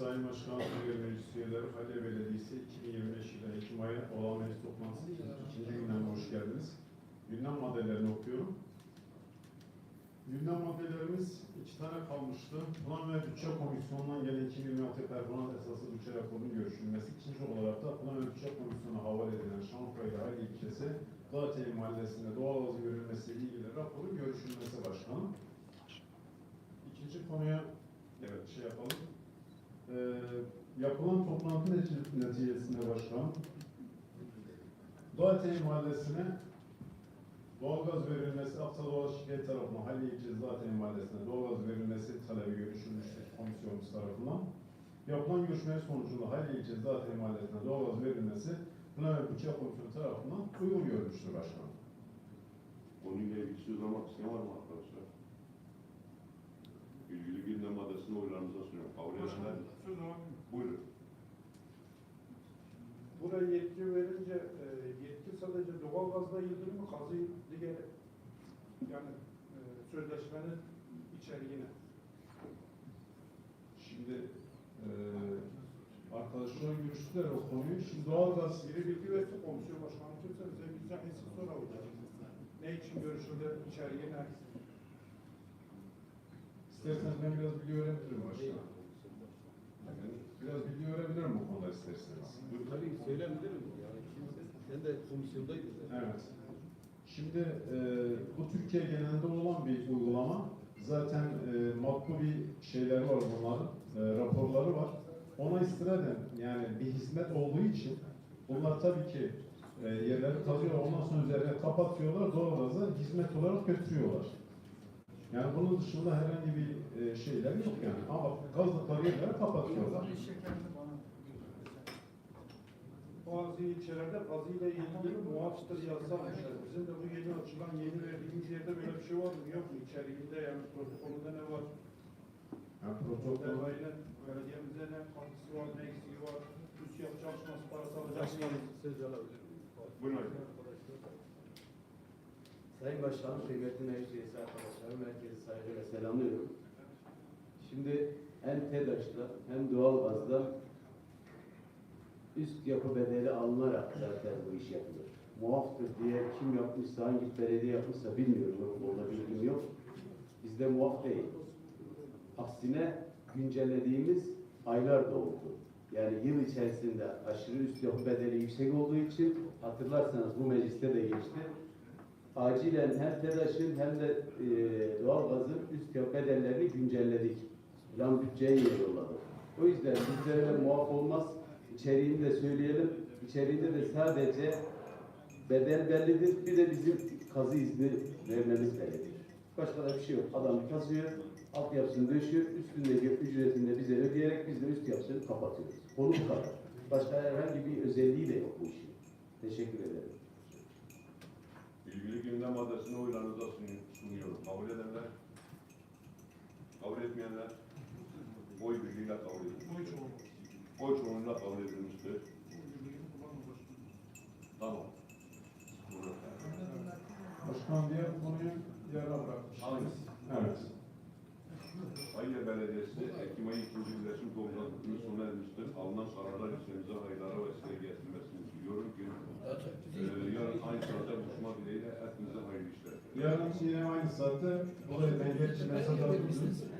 Sayın Başkan, Kongre Meclis Üyeleri, Haliye Belediyesi 2025 yılı Ekim ayı olan meclis toplantısı ikinci günden hoş geldiniz. Gündem maddelerini okuyorum. Gündem maddelerimiz iki tane kalmıştı. Plan ve Bütçe Komisyonu'ndan gelen 2026 performans esası bütçe raporunun görüşülmesi. İkinci olarak da Plan ve Bütçe Komisyonu'na havale edilen Şankaya Aile ilçesi Dağıteli Mahallesi'nde doğalgazın verilmesiyle ilgili raporun görüşülmesi başkanım. İkinci konuya evet şey yapalım. Ee, yapılan toplantı netice- neticesinde başkanım Doğateli Mahallesi'ne doğalgaz verilmesi Aksa Doğal Şirket tarafından Halil İlçesi Doğateli Mahallesi'ne doğalgaz verilmesi talebi görüşülmüştür komisyonumuz tarafından. Yapılan görüşme sonucunda Halil İlçesi Doğateli Mahallesi'ne doğalgaz verilmesi Plan ve Bütçe Komisyonu tarafından uygun görülmüştür başkanım. Konuyla ilgili söz almak isteyen var mı arkadaşlar? Maddesini oylarınıza sunuyorum. Kabul edenler, Söz alabilir buyurun. Buraya yetki verince e, yetki sadece doğalgazla ilgili mi kazı diğer yani e, sözleşmenin içeriğine. Şimdi eee arkadaşlar görüştüler o konuyu. Şimdi doğalgaz Biri bilgi versin komisyon başkanı kimse bize bizden hesap soralım. Ne için görüşüldü, içeriği ne? İsterseniz ben biraz bilgi öğrenebilirim başkanım. Biraz bilgi öğrenebilirim bu konuda isterseniz. Tabii söyleyebilirim yani şimdi sen de komisyondaydın. Evet. Şimdi e, bu Türkiye genelinde olan bir uygulama. Zaten e, makbu bir şeyler var bunların, e, raporları var. Ona istinaden yani bir hizmet olduğu için bunlar tabii ki e, yerleri kazıyor, ondan sonra üzerine kapatıyorlar, doğalgazı hizmet olarak götürüyorlar. Yani bunun dışında herhangi bir e, şeyler yok yani. Ama kazdıkları yerleri kapatıyorlar. Bazı ilçelerde kazıyla ilgili muaftır yazsamışlar. Bizim de bu yeni açılan, yeni verdiğimiz yerde böyle bir şey var mı? Yok mu? İçeriğinde yani protokolünde ne var? Yani protokol Devayla belediyemize ne katkısı var, ne eksiği var? Üst yapı çalışması parası alacak mıyız? söz alabilir miyim? Buyurun. Sayın Başkanım, kıymetli meclis üyesi arkadaşlarım, herkese saygıyla selamlıyorum. Şimdi hem TEDAŞ'ta hem doğalgazda üst yapı bedeli alınarak zaten bu iş yapılır. Muaftır diye kim yapmışsa, hangi belediye yapmışsa bilmiyorum, orada bilgim yok. Bizde muaf değil. Aksine güncellediğimiz aylar da oldu. Yani yıl içerisinde aşırı üst yapı bedeli yüksek olduğu için hatırlarsanız bu mecliste de geçti acilen hem TEDAŞ'ın hem de e, doğalgazın üst bedellerini güncelledik. Plan bütçeye yolladık. O yüzden bizlere de muaf olmaz. İçeriğini de söyleyelim. İçeriğinde de sadece bedel bellidir. Bir de bizim kazı izni vermemiz bellidir. Başka da bir şey yok. Adam kazıyor, altyapısını döşüyor, üstündeki ücretini de bize ödeyerek biz de üst yapısını kapatıyoruz. Konu bu kadar. Başka herhangi bir özelliği de yok bu işin. Teşekkür ederim. Maddesini oylarınıza sunu- sunuyorum. Kabul edenler, kabul etmeyenler, oy birliğiyle kabul edilmiştir. Oy çoğunluğuyla kabul edilmiştir. Tamam. Başkan diğer konuyu yarına bırakmış. Hangisi? Evet. Ayya Belediyesi Ekim ayı ikinci birleşim toplantısının sona ermiştir. Alınan kararlar ülkemize hayırlara vesile getirmesini diliyorum ki e, Yarın yine aynı saatte buraya ben geçmese de